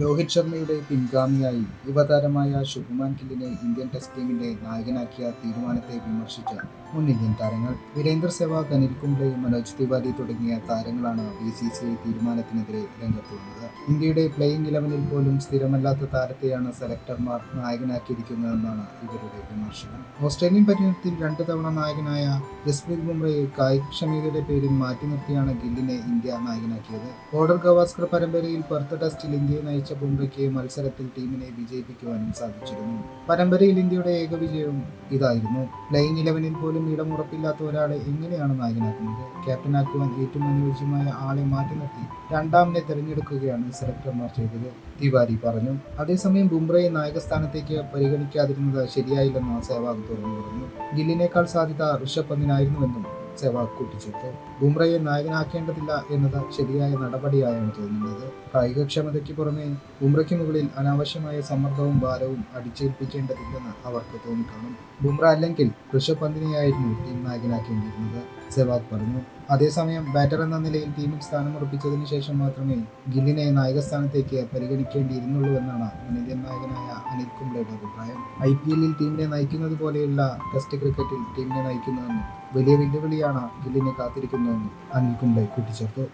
രോഹിത് ശർമ്മയുടെ പിൻഗാമിയായി യുവതാരമായ ശുഭ്മാൻ ഗില്ലിനെ ഇന്ത്യൻ ടെസ്റ്റ് ടീമിന്റെ നായകനാക്കിയ തീരുമാനത്തെ വിമർശിച്ച മുൻ ഇന്ത്യൻ താരങ്ങൾ വീരേന്ദർ സെവാഗ് അനിൽ കുംബ്ലെ മനോജ് തിവാരി തുടങ്ങിയ താരങ്ങളാണ് ബി സി സി ഐ തീരുമാനത്തിനെതിരെ രംഗത്ത് വന്നത് ഇന്ത്യയുടെ പ്ലേയിങ് ഇലവനിൽ പോലും സ്ഥിരമല്ലാത്ത താരത്തെയാണ് സെലക്ടർമാർ നായകനാക്കിയിരിക്കുന്നതെന്നാണ് ഇവരുടെ വിമർശനം. ഓസ്ട്രേലിയൻ പര്യടനത്തിൽ രണ്ട് തവണ നായകനായ ജസ്പ്രീത് ബുംറയെ കായികക്ഷമതയുടെ പേരിൽ മാറ്റി നിർത്തിയാണ് ഗില്ലിനെ ഇന്ത്യ നായകനാക്കിയത്. ബോർഡർ ഗവാസ്കർ പരമ്പരയിൽ പെർത്ത് ടെസ്റ്റിൽ ഇന്ത്യയെ നയിച്ച ബുംറയ്ക്ക് മത്സരത്തിൽ ടീമിനെ വിജയിപ്പിക്കുവാനും സാധിച്ചിരുന്നു. പരമ്പരയിൽ ഇന്ത്യയുടെ ഏക വിജയവും ഇതായിരുന്നു. ലൈൻ ഇലവനിൽ പോലും ഇടമുറപ്പില്ലാത്ത ഒരാളെ എങ്ങനെയാണ് നായകനാക്കുന്നത്? ക്യാപ്റ്റനാക്കുവാൻ ഏറ്റവും അനുയോജ്യമായ ആളെ മാറ്റി നിർത്തി രണ്ടാമനെ തിരഞ്ഞെടുക്കുകയാണ് സെലക്ടർമാർ ചെയ്തത്. തിവാരി പറഞ്ഞു അതേസമയം ബുംറയെ നായകസ്ഥാനത്തേക്ക് പരിഗണിക്കാതിരുന്നത് ശരിയായില്ലെന്ന് സേവാഗ് തുറന്നു പറഞ്ഞു. ഗില്ലിനേക്കാൾ സാധ്യത ഋഷഭ് പന്തിനായിരുന്നുവെന്നും സെവാഗ് കൂട്ടിച്ചേർത്തു ബുംറയെ നായകനാക്കേണ്ടതില്ല എന്നത് ശരിയായ നടപടിയായാണ് തോന്നുന്നത്. കായികക്ഷമതയ്ക്ക് പുറമെ ബുംറയ്ക്ക് മുകളിൽ അനാവശ്യമായ സമ്മർദ്ദവും ഭാരവും അടിച്ചേൽപ്പിക്കേണ്ടതില്ലെന്ന് അവർക്ക് തോന്നിക്കാണും. ബുംറ അല്ലെങ്കിൽ ഋഷഭ് പന്തിനെയായിരുന്നു ടീം നായകനാക്കേണ്ടിയിരുന്നത് സെവാഗ് പറഞ്ഞു അതേസമയം ബാറ്റർ എന്ന നിലയിൽ ടീമിൽ സ്ഥാനം ഉറപ്പിച്ചതിന് ശേഷം മാത്രമേ ഗില്ലിനെ നായകസ്ഥാനത്തേക്ക് പരിഗണിക്കേണ്ടിയിരുന്നുള്ളൂവെന്നാണ് ഇന്ത്യൻ നായകനായ അനിൽ കുംബ്ലയുടെ അഭിപ്രായം. ഐ പി എല്ലിൽ ടീമിനെ നയിക്കുന്നത് പോലെയുള്ള ടെസ്റ്റ് ക്രിക്കറ്റിൽ ടീമിനെ നയിക്കുന്നതെന്നും വലിയ വെല്ലുവിളിയാണ് ഗില്ലിനെ കാത്തിരിക്കുന്നതെന്നും അനിൽ കുംബ്ലെ കൂട്ടിച്ചേർത്തു.